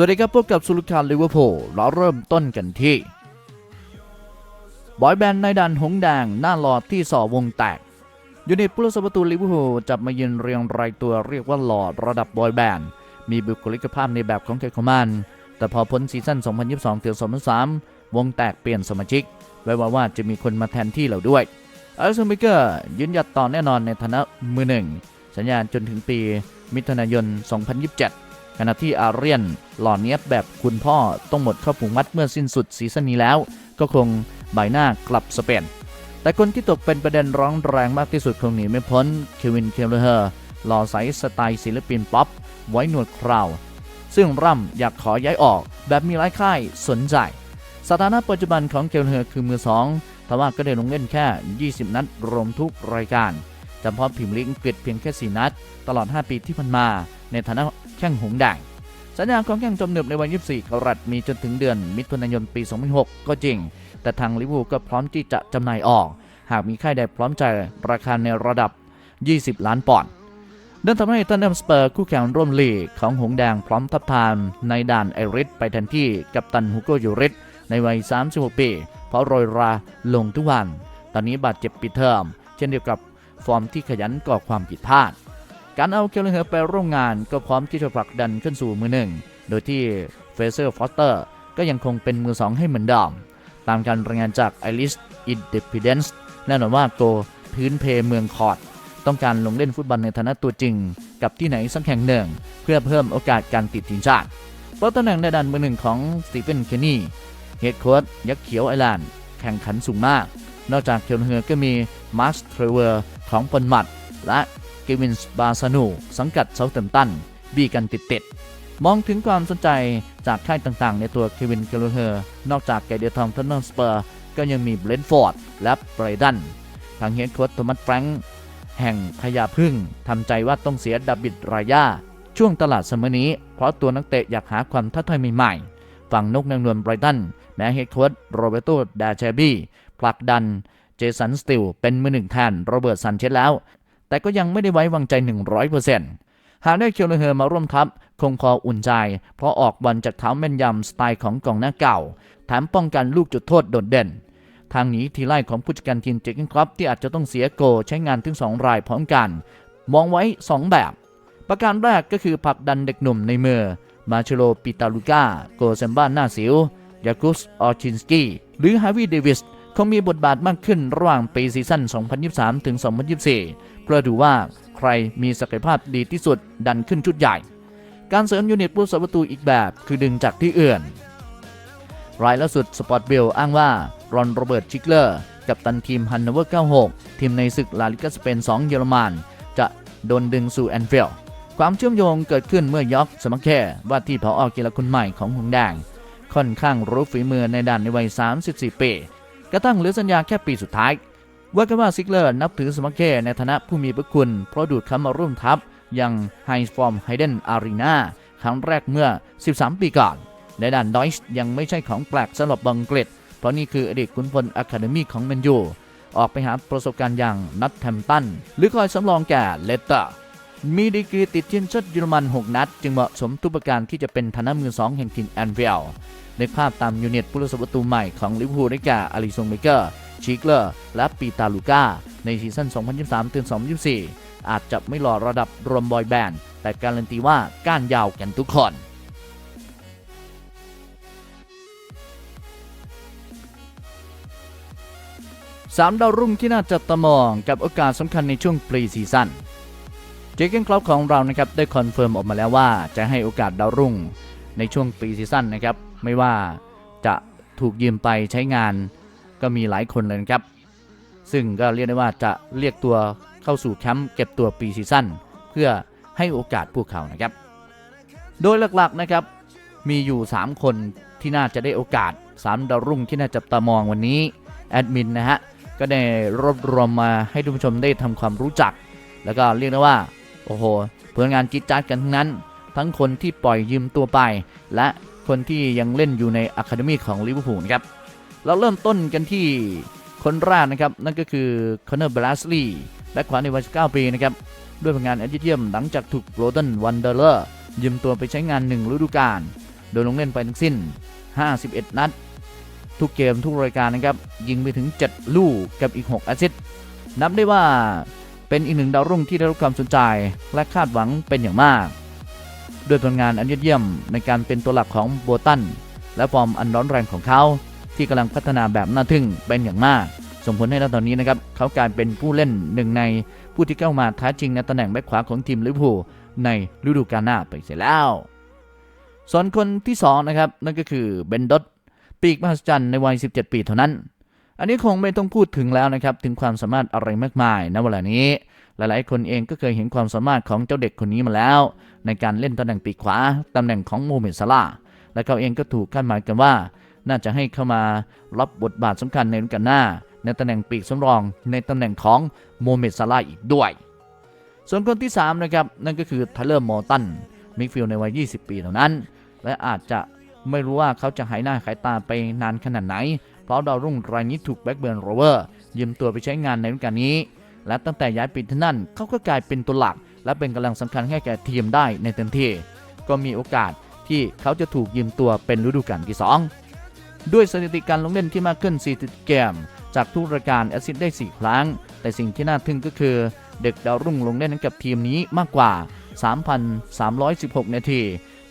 สวัสดีครับพบกับสุลคารลิเวอร์พูลเราเริ่มต้นกันที่ บอยแบนด์ในดันหงแดงหน้าหลอดที่ส่อวงแตก ยูนิตผู้รักษาประตูลิเวอร์พูลจับมายืนเรียงรายตัวเรียกว่าหลอดระดับบอยแบนด์มีบุคลิกภาพในแบบของเคคอมันแต่พอพ้นซีซั่น 2022ถึง2023 วงแตกเปลี่ยนสมาชิก ไว้ว่าว่าจะมีคนมาแทนที่เราด้วยอาร์เซนเบเกอร์ยืนหยัดต่อแน่นอนในฐานะมือหนึ่งสัญญาณจนถึงปีมิถุนายน 2027 ขณะที่อาเรียนหล่อเนียบแบบคุณพ่อต้องหมดข้าผูกมัดเมื่อสิ้นสุดซีซั่นนี้แล้ว ก็คงใบหน้ากลับสเปน แต่คนที่ตกเป็นประเด็นร้องแรงมากที่สุดคงหนีไม่พ้นเควินเคลเลอร์หล่อใสสไตล์ศิลปินป๊อปไว้หนวดคราว ซึ่งร่ำอยากขอย้ายออกแบบมีหลายค่ายสนใจ สถานะปัจจุบันของเคลเลอร์คือมือสองแต่ว่าก็ได้ลงเล่นแค่ 20 นัดรวมทุกรายการ จำเพาะพิมพ์ลีกอังกฤษเพียงแค่4นัด ตลอด 5 ปีที่ผ่านมา ในฐานะแข้งหงส์แดงสัญญาของแข้งจมหนึบในวัย24 กรัตมีจนถึงเดือน มิถุนายนปี 2006 ก็จริง แต่ทางลิเวอร์พูลก็พร้อมที่จะจำหน่ายออก หากมีค่ายใดพร้อมใจายราคาในระดับ 20 ล้านปอนด์นั่นทำให้ตันเดมสเปอร์คู่แข่งร่วมลีกของหงแดงพร้อมทับทามในด่านไอริสไปแทนที่กับตันฮูโกยูริสในวัย 36 ปี เพราะโรยราลงทุกวัน ตอนนี้บาดเจ็บปิดเทอม เช่นเดียวกับ ฟอร์มที่ขยันก่อความผิดพลาด การเอาเคลเลอร์ไปร่วมงานก็พร้อมที่จะผลักดันขึ้นสู่มือหนึ่ง โดยที่เฟเซอร์ฟอสเตอร์ก็ยังคงเป็นมือสองให้เหมือนเดิมตามการรายงานจาก i r i s Independence แน่นอนว่าโกพื้นเพเมืองคอร์ดต้องการลงเล่นฟุตบอลในฐานะตัวจริง กับที่ไหนสักแห่งหนึ่ง เพื่อเพิ่มโอกาสการติดทีมชาติเพราะตำแหน่งในดันมือหนึ่งของสตีเฟน เคนนี่เฮดโค้ชยักษ์เขียวไอร์แลนด์แข่งขันสูงมาก นอกจากเคลเฮอร์ก็มี มาร์คเทรเวอร์ของปนมัด และเกวินส์บาซานูสังกัดเซาเทมตันบีกันติดติดมองถึงความสนใจจากค่ายต่างๆ ในตัวเควินเกลเฮอร์ นอกจากแกเดียทอมทันเนอร์สเปอร์ ก็ยังมีเบรนฟอร์ด และไบรดัน ทางเฮดโค้ชโทมัสแฟรงค์แห่งพญาพึ่งทำใจว่าต้องเสียดับบิดรายาช่วงตลาดเสมอนี้ เพราะตัวนักเตะอยากหาความท้าทายใหม่ๆ ฝั่งนกนางนวลไบรตัน แม้เฮดโค้ชโรเบโตดาเชบี้ผลักดัน เจสันสติลเป็นมือหนึ่งแทนโรเบิร์ตซันเชสแล้ว แต่ก็ยังไม่ได้ไว้วางใจ 100%หากได้เคียวเลเฮอร์มาร่วมทัพ คงพออุ่นใจ เพราะออกบอลจากเท้าแม่นยำสไตล์ของกองหน้าเก่า แถมป้องกันลูกจุดโทษโดดเด่น ทางนี้ทีไล่ของผู้จัดการทีมเจคกินครอปที่อาจจะต้องเสียโกใช้งานถึง 2 รายพร้อมกัน มองไว้ 2 แบบ ประการแรกก็คือผลักดันเด็กหนุ่มในมือมาเชโลปิตาลูกาโกเซมบ้านหน้าสิว ยากุสออชินสกี้ หรือฮาวิเดวิส คงมีบทบาทมากขึ้นระหว่างปีซีซั่น 2023 ถึง 2024 เพื่อดูว่าใครมีศักยภาพดีที่สุดดันขึ้นชุดใหญ่ การเสริมยูนิตผู้สาประตูอีกแบบคือดึงจากที่อื่น รายล่าสุดสปอร์ตเบลอ้างว่ารอนโรเบิร์ตชิกเลอร์ กับตันทีมฮันนเวอร์ 96 ทีมในศึกลาลิกาสเปน 2 เยอรมัน จะโดนดึงสู่แอนฟิลด์ความเชื่อมโยงเกิดขึ้นเมื่อยอกสมัคแค่ว่าที่ผออกีฬาคนใหม่ของหงแดง ค่อนข้างรู้ฝีมือในด่านในวัย 34 ปี กระทั่งเหลือสัญญาแค่ปีสุดท้าย ว่ากันว่าซิกเลอร์นับถือสมัคเคในฐานะผู้มีพระคุณ เพราะดูดเขามาร่วมทัพยังไฮฟอร์มไฮเดนอารีนาครั้งแรกเมื่อ 13 ปีก่อนในด่านดอยช์ยังไม่ใช่ของแปลกสำหรับบังเกฤษเพราะนี่คืออดีตขุนพลอะคาเดมีของแมนยูออกไปหาประสบการณ์อย่างนัทแทมตัน หรือคอยสำรองแก่เลตเตอร์ มีดีกรีติดทีมชาติเยอรมัน 6 นัด จึงเหมาะสมทุกประการที่จะเป็นฐานะมือสองแห่งทีมแอนฟิลในภาพตามยูเนตผู้รักษาประตูใหม่ของลิเวอร์พูลได้แก่อาริซงเมเกอร์ชิกเลอร์ และปีตาลูก้า ในซีซั่น 2023ถึง2024 อาจจะไม่หล่อระดับรวมบอยแบนด์ แต่การันตีว่าก้านยาวกันทุกคนสามดาวรุ่งที่น่าจับตามองกับโอกาสสำคัญในช่วงปรีซีซั่น เจคเกนคลับของเรานะครับได้คอนเฟิร์มออกมาแล้วว่าจะให้โอกาสดาวรุ่งในช่วงปีซีซั่นนะครับ ไม่ว่าจะถูกยืมไปใช้งานก็มีหลายคนเลยนะครับ ซึ่งก็เรียกได้ว่าจะเรียกตัวเข้าสู่แคมป์เก็บตัวปีซีซั่นเพื่อให้โอกาสพวกเขานะครับ โดยหลักๆนะครับมีอยู่ 3 คนที่น่าจะได้โอกาส 3 ดาวรุ่งที่น่าจับตามองวันนี้แอดมินนะฮะก็ได้รวบรวมมาให้ทุกผู้ชมได้ทำความรู้จัก แล้วก็เรียกได้ว่า โอ้โหผลงานจิตจัดกันทั้งนั้น ทั้งคนที่ปล่อยยืมตัวไป และคนที่ยังเล่นอยู่ในอะคาเดมีของลิเวอร์พูลครับเราเริ่มต้นกันที่คนแรกนะครับ นั่นก็คือคอนเนอร์บลัสลีย์แบ็คขวาในวัย19ปีนะครับ ด้วยผลงานอันยอดเยี่ยมหลังจากถูกโรตันวันเดอร์เลอร์ยืมตัวไปใช้งานหนึ่งฤดูกาลโดยลงเล่นไปทั้งสิ้น 51 นัด ทุกเกมทุกรายการนะครับ ยิงไปถึง 7 ลูกกับอีก6แอสซิสต์นับได้ว่า เป็นอีกหนึ่งดาวรุ่งที่ได้รับความสนใจและคาดหวังเป็นอย่างมาก ด้วยผลงานอันยอดเยี่ยมในการเป็นตัวหลักของโบตันและฟอร์มอันร้อนแรงของเขา ที่กำลังพัฒนาแบบน่าทึ่งเป็นอย่างมาก ส่งผลให้ณตอนนี้นะครับเขากลายเป็นผู้เล่นหนึ่งในผู้ที่เข้ามาท้าชิงในตำแหน่งแบ็คขวาของทีมลิเวอร์พูลในฤดูกาลหน้าไปเสียแล้ว ส่วนคนที่สองนะครับนั่นก็คือเบนดอตปีกมหัศจรรย์ในวัย 17 ปีเท่านั้น อันนี้คงไม่ต้องพูดถึงแล้วนะครับ ถึงความสามารถอะไรมากมายณเวลานี้ หลายๆ คนเองก็เคยเห็นความสามารถของเจ้าเด็กคนนี้มาแล้ว ในการเล่นตำแหน่งปีกขวาตำแหน่งของโมเมดซาลาและเขาเองก็ถูกคาดหมายกันว่า น่าจะให้เข้ามารับบทบาทสำคัญในฤดูกาลหน้า ในตำแหน่งปีกสำรอง ในตำแหน่งของโมเมดซาลาอีกด้วย ส่วนคนที่3นะครับนั่นก็คือไทเลอร์มอตันมิดฟิลในวัย 20 ปีเท่านั้น และอาจจะไม่รู้ว่าเขาจะหายหน้าหายตาไปนานขนาดไหน เพราะดาวรุ่งรายนี้ถูกแบ็กเบิร์นโรเวอร์ยืมตัวไปใช้งานในฤดูกาลนี้ และตั้งแต่ย้ายไปที่นั่นเขาก็กลายเป็นตัวหลัก และเป็นกำลังสำคัญให้แก่ทีมได้ในเต็มที่ ก็มีโอกาสที่เขาจะถูกยืมตัวเป็นฤดูกาลที่ 2 ด้วยสถิติการลงเล่นที่มากขึ้น 40 เกม จากทุกรายการแอซิสต์ได้ 4 ครั้ง แต่สิ่งที่น่าทึ่งก็คือ เด็กดาวรุ่งลงเล่นกับทีมนี้มากกว่า 3,316 นาที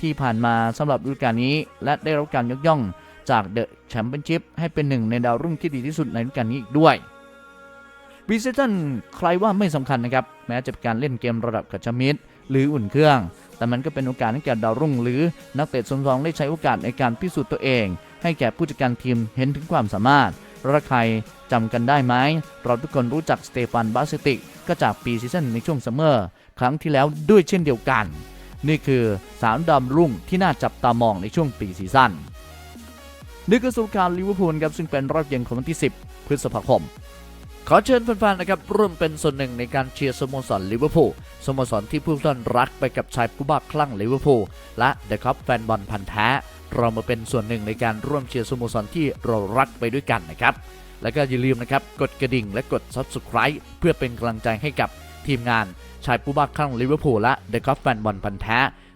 ที่ผ่านมาสำหรับฤดูกาลนี้ และได้รับการยกย่อง จากเดอะแชมเปี้ยนชิพให้เป็นหนึ่งในดาวรุ่งที่ดีที่สุดในฤดูกาลนี้อีกด้วยบีเซตันใครว่าไม่สำคัญนะครับ แม้จะเป็นการเล่นเกมระดับกัจจมิตรหรืออุ่นเครื่อง แต่มันก็เป็นโอกาสให้แก่ดาวรุ่ง หรือนักเตะสมรองได้ใช้โอกาสในการพิสูจน์ตัวเอง ให้แก่ผู้จัดการทีมเห็นถึงความสามารถระใครจำกันได้ไหมเราทุกคนรู้จักสเตฟานบาสติก ก็จากปีซีซั่นในช่วงซัมเมอร์ ครั้งที่แล้วด้วยเช่นเดียวกัน นี่คือสามดำรุ่งที่น่าจับตามองในช่วงปีซีซั่น นี่คือสรุปการลิเวอร์พูลครับซึ่งเป็นรอบเย็นของวันที่ 10 พฤษภาคม ขอเชิญแฟนๆนะครับร่วมเป็นส่วนหนึ่งในการเชียร์สโมสรลิเวอร์พูลสโมสรที่ผู้ท่านรักไปกับชายผู้บ้าคลั่งลิเวอร์พูลและเดอะคัพแฟนบอลพันธ์แท้เรามาเป็นส่วนหนึ่งในการร่วมเชียร์สโมสรที่เรารักไปด้วยกันนะครับ แล้วก็อย่าลืมนะครับกดกระดิ่งและกด Subscribe เพื่อเป็นกำลังใจให้กับทีมงานชายผู้บ้าคลั่งลิเวอร์พูลและเดอะคัพแฟนบอลพันธ์แท้